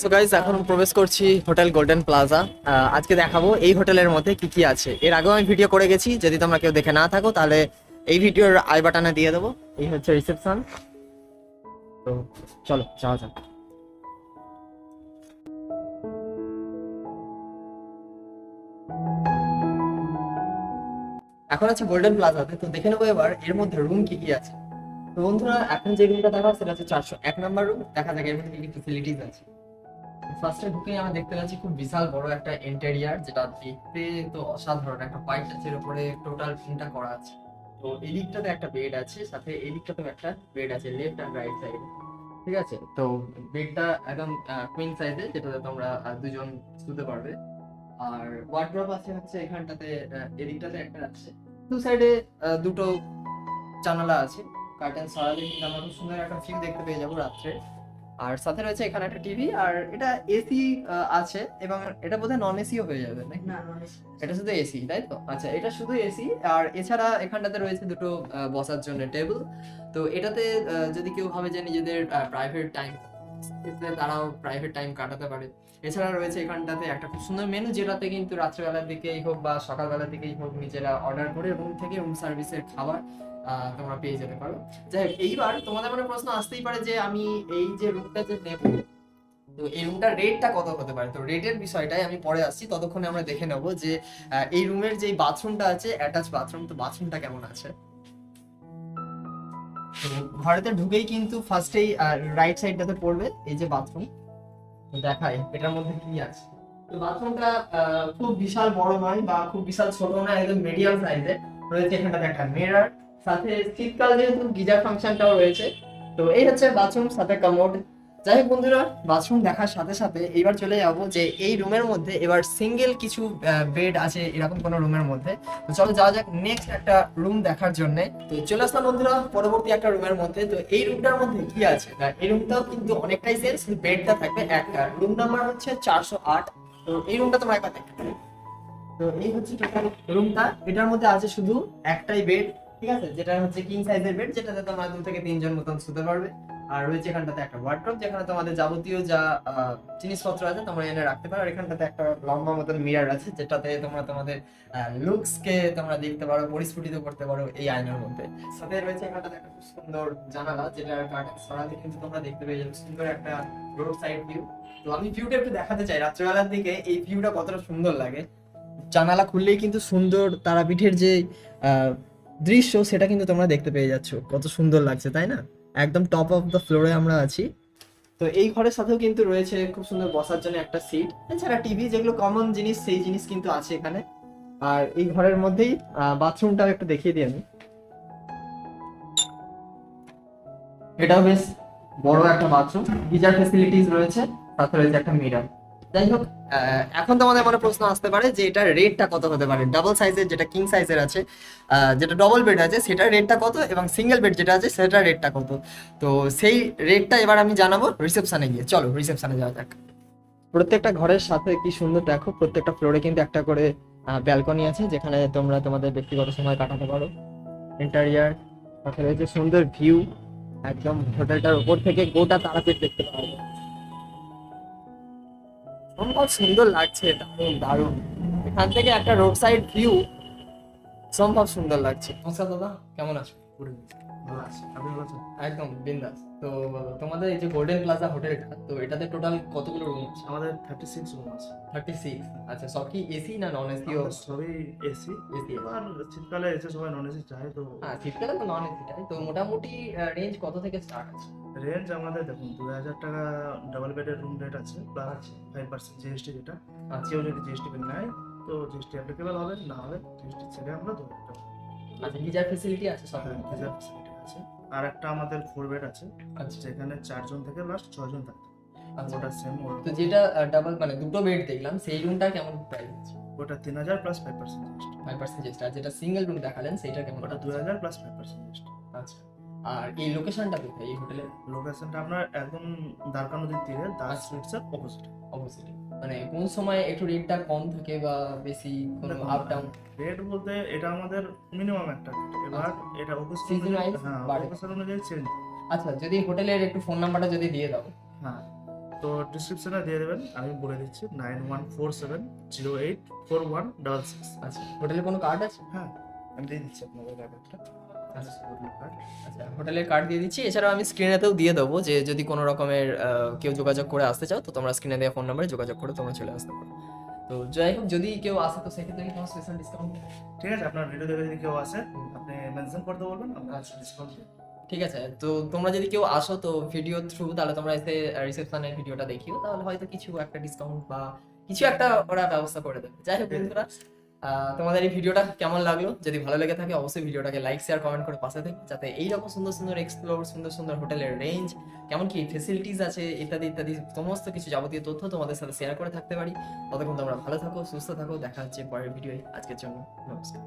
So guys এখন প্রবেশ করছি হোটেল গোল্ডেন প্লাজা আজকে দেখাবো এই হোটেলের মধ্যে কি কি আছে। এর আগেও আমি ভিডিও করে গেছি, যদি তোমরা কেউ দেখে না থাকো, তাহলে এই ভিডিওর আই বাটনে দিয়ে দেবো। এই হচ্ছে রিসেপশন তো চলো, যাওয়া যাক। এখন আছে গোল্ডেন প্লাজাতে তো দেখে নেব এবার, এর মধ্যে রুম কি কি আছে। তো বন্ধুরা, এখন যে রুমটা দেখা সেটা হচ্ছে চারশো এক নাম্বার রুম দেখা যাক এর মধ্যে কি কি ফেসিলিটিস আছে। ফার্স্টে ঢুকেই আমরা দেখতে পাচ্ছি খুব বিশাল বড় একটা ইন্টেরিয়ার যেটা দেখতে তো অসাধারণ। একটা পাইপ টাচের উপরে টোটাল রুমটা করা আছে। তো এই দিকটাতে একটা বেড আছে, সাথে এই দিকটাতেও একটা বেড আছে লেফট অ্যান্ড রাইট সাইডে ঠিক আছে? তো বেডটা একদম কুইন সাইজে যেটাতে তোমরা দুজন শুতে পারবে। আর ওয়ার্ড্রপ আছে হচ্ছে এখানটাতে এদিকটাতে একটা আছে। দু সাইডে দুটো জানালা আছে। কার্টেন সরালে কিন্তু আমরা খুব সুন্দর একটা ভিউ দেখতে পেয়ে যাব রাত্রে। আর সাথে রয়েছে এখানে একটা টিভি আর এটা এসি আছে এবং এটা বোধহয় নন এসিও হয়ে যাবে নাকি? না এটা শুধু এসি তাই তো? আচ্ছা এটা শুধু এসি আর এছাড়া এখানটাতে রয়েছে দুটো বসার জন্য টেবিল তো এটাতে যদি কেউ ভাবে যে নিজেদের প্রাইভেট টাইম তারাও প্রাইভেট টাইম কাটাতে পারে। এছাড়া রয়েছে এখানটাতে একটা খুব সুন্দর মেনু যেটাতে কিন্তু রাত্রেবেলার দিকেই হোক বা সকালবেলার দিকেই হোক নিজেরা অর্ডার করে রুম থেকে রুম সার্ভিসের খাবার তোমরা পেয়ে যেতে পারো। যাই হোক, এইবার তোমাদের মনে প্রশ্ন আসতেই পারে যে আমি এই যে রুমটা যে নেব, তো এই রুমটার রেটটা কত হতে পারে? তো রেটের বিষয়টাই আমি পরে আসছি, ততক্ষণে আমরা দেখে নেব যে এই রুমের যে বাথরুমটা আছে অ্যাটাচ বাথরুম তো বাথরুমটা কেমন আছে? ঘরেতে ঢুকেই কিন্তু ফার্স্টেই রাইট সাইডটাতে পড়বে এই যে বাথরুম দেখাই, এটার মধ্যে কি আছে? তো বাথরুমটা খুব বিশাল বড় নয় বা খুব বিশাল ছোট নয় একদম মিডিয়াম সাইজে রয়েছে এখানটাতে একটা মিরর সাথে শীতকাল যেহেতু গিজার ফাংশনটাও রয়েছে। তো এই হচ্ছে বাথরুম সাথে কমোড যাই হোক বন্ধুরা বাথরুম দেখার সাথে সাথে এবার চলে যাব যে এই রুমের মধ্যে এবার সিঙ্গেল কিছু বেড আছে এরকম কোনো রুমের মধ্যে। তো চলো যাওয়া যাক নেক্সট একটা রুম দেখার জন্য। তো চলে আসলাম বন্ধুরা পরবর্তী একটা রুমের মধ্যে। তো এই রুমটার মধ্যে কি আছে? এই রুমটাও কিন্তু অনেকটাই সেল বেডটা থাকবে একটা। রুম নাম্বার হচ্ছে চারশো আট। তো এই রুমটা তোমরা একবার দেখতে তো এই হচ্ছে টোটাল রুমটা এটার মধ্যে আছে শুধু একটাই বেড ঠিক আছে? যেটা হচ্ছে কিং সাইজের বেড যেটাতে তোমরা দু থেকে তিনজন মতন শুতে পারবে। আর রয়েছে এখানটাতে একটা ওয়ার্ড্রপ যেখানে তোমাদের যাবতীয় যা জিনিসপত্র আছে, তোমরা এনে রাখতে পারো। আর এখানটাতে একটা লম্বা মতন মিরার আছে, যেটাতে তোমরা তোমাদের লুকস কে তোমরা দেখতে পারো, পরিস্ফুটিত করতে পারো এই আয়নার মধ্যে। সাথে রয়েছে এখানটাতে একটা খুব সুন্দর জানালা, যেটা সরাতে কিন্তু তোমরা দেখতে পেয়ে যাবে। সুন্দর একটা রোড সাইড ভিউ তো আমি ভিউটা একটু দেখাতে চাই। রাত্রেবেলার দিকে এই ভিউটা কতটা সুন্দর লাগে। জানালা খুললেই কিন্তু সুন্দর তারাপীঠের যে দৃশ্য, সেটা কিন্তু তোমরা দেখতে পেয়ে যাচ্ছ। কত সুন্দর লাগছে, তাই না? একদম টপ অফ দ্য ফ্লোরে আমরা আছি। তো এই ঘরের সাথেও কিন্তু রয়েছে খুব সুন্দর বসার জন্য একটা সিট এছাড়া টিভি যেগুলো কমন জিনিস, সেই জিনিস কিন্তু আছে এখানে। আর এই ঘরের মধ্যেই বাথরুমটাও একটু দেখিয়ে দিই আমি। এটাও বেশ বড় একটা বাথরুম গিজার ফেসিলিটিস রয়েছে, সাথে রয়েছে একটা মিরার যাই হোক এখন তো আমাদের মনে প্রশ্ন আসতে পারে যে এটার রেটটা কত হতে পারে। ডাবল সাইজের যেটা কিং সাইজের আছে যেটা ডবল বেড আছে, সেটার রেটটা কত এবং সিঙ্গেল বেড যেটা আছে, সেটার রেটটা কত? তো সেই রেটটা এবার আমি জানাব রিসেপশনে গিয়ে। চলো রিসেপশনে যাওয়া যাক। প্রত্যেকটা ঘরের সাথে কি সুন্দর দেখো, প্রত্যেকটা ফ্লোরে কিন্তু একটা করে ব্যালকনি আছে, যেখানে তোমরা তোমাদের ব্যক্তিগত সময় কাটাতে পারো। ইন্টারিয়ার সাথে সুন্দর ভিউ একদম হোটেলটার উপর থেকে গোটা তারাপীঠ দেখতে পাওয়া যায়। সম্ভব সুন্দর লাগছে দারুণ দারুণ। এখান থেকে একটা রোড সাইড ভিউ সম্ভব সুন্দর লাগছে। নমস্কার দাদা কেমন আছো? ভালো আছি। আপনি ভালো আছেন? একদম বিন্দাস। তো তোমাদের এই যে গোল্ডেন প্লাজা হোটেলটা তো এটাতে টোটাল কতগুলো রুম আছে? আমাদের থার্টি সিক্স রুম আছে। থার্টি সিক্স আচ্ছা সব কি এসি না নন এসি ও সবই এসি এসি আর শীতকালে এসে সবাই নন এসি চায় তো হ্যাঁ শীতকালে তো নন এসিটাই তো মোটামুটি রেঞ্জ কত থেকে স্টার্ট আছে? রেঞ্জ আমাদের দেখুন দু হাজার টাকা ডাবল বেডের রুম রেট আছে প্লাস ফাইভ পার্সেন্ট জিএসটি যেটা আচ্ছা। কেউ যদি জিএসটি বিল নেয় তো জিএসটি অ্যাপ্লিকেবল হবে না হবে জিএসটি ছেড়ে আমরা দু হাজার টাকা আচ্ছা গিজার ফেসিলিটি আছে সব। visa facility আছে। আর একটা আমাদের ফোর বেড আছে আচ্ছা। যেখানে চারজন থেকে লাস্ট ছজন থাকে ওটা সেম তো যেটা ডাবল মানে দুটো বেড দেখলাম সেই রুমটা কেমন প্রাইস আছে? ওটা তিন হাজার plus five percent GST five percent আর যেটা সিঙ্গেল রুম দেখালেন সেইটা কেমন ওটা দু হাজার প্লাস ফাইভ পার্সেন্ট জিএসটি আচ্ছা। আর এই লোকেশনটা কোথায়? এই হোটেলের লোকেশনটা আপনার একদম দ্বারকা নদীর তীরে দাস আচ্ছা। সুইটসের অপোজিট অপোজিটে মানে কোন সময় একটু রেটটা কম থাকে বা বেশি কোনো আপ ডাউন রেট বলতে এটা আমাদের মিনিমাম একটা এবার এটা অফিস wise হ্যাঁ বাড়ে। অনুযায়ী চেঞ্জ আচ্ছা যদি হোটেলের একটু ফোন নাম্বারটা যদি দিয়ে দাও। হ্যাঁ তো ডিসক্রিপশনে দিয়ে দেবেন। আমি বলে দিচ্ছি nine one four seven zero eight four one double six আচ্ছা হোটেলে কোনো কার্ড আছে? হ্যাঁ আমি দিয়ে দিচ্ছি আপনাদের ব্যাপারটা আচ্ছা আচ্ছা হোটেলের কার্ড দিয়ে দিচ্ছি। এছাড়াও আমি স্ক্রিনেতেও দিয়ে দেবো যে যদি কোনো রকমের কেউ যোগাযোগ করে আসতে চাও তো তোমরা স্ক্রিনে দেওয়া ফোন নাম্বারে যোগাযোগ করে তোমরা চলে আসতে পারো। তো যাই হোক যদি কেউ আসে তো সেক্ষেত্রে কি কোনো স্পেশাল ডিসকাউন্ট ঠিক আছে আপনার ভিডিও দেখে যদি কেউ আসে আপনি মেনশন করতে বলবেন আমরা ডিসকাউন্ট ঠিক আছে তো তোমরা যদি কেউ আসো তো ভিডিও থ্রু তাহলে তোমরা এসে রিসেপশনের ভিডিওটা দেখিও। তাহলে হয়তো কিছু একটা ডিসকাউন্ট বা কিছু একটা ওরা ব্যবস্থা করে দেবে। যাই হোক বন্ধুরা তোমাদের এই ভিডিওটা কেমন লাগল? যদি ভালো লেগে থাকে, অবশ্যই ভিডিওটাকে লাইক শেয়ার কমেন্ট করে পাশে থেকে, যাতে এইরকম সুন্দর সুন্দর এক্সপ্লোর সুন্দর সুন্দর হোটেলের রেঞ্জ কেমন কি ফেসিলিটিস আছে, ইত্যাদি ইত্যাদি, সমস্ত কিছু যাবতীয় তথ্য তোমাদের সাথে শেয়ার করে থাকতে পারি। ততক্ষণ তোমরা ভালো থাকো, সুস্থ থাকো, দেখা হচ্ছে পরের ভিডিও আজকের জন্য নমস্কার।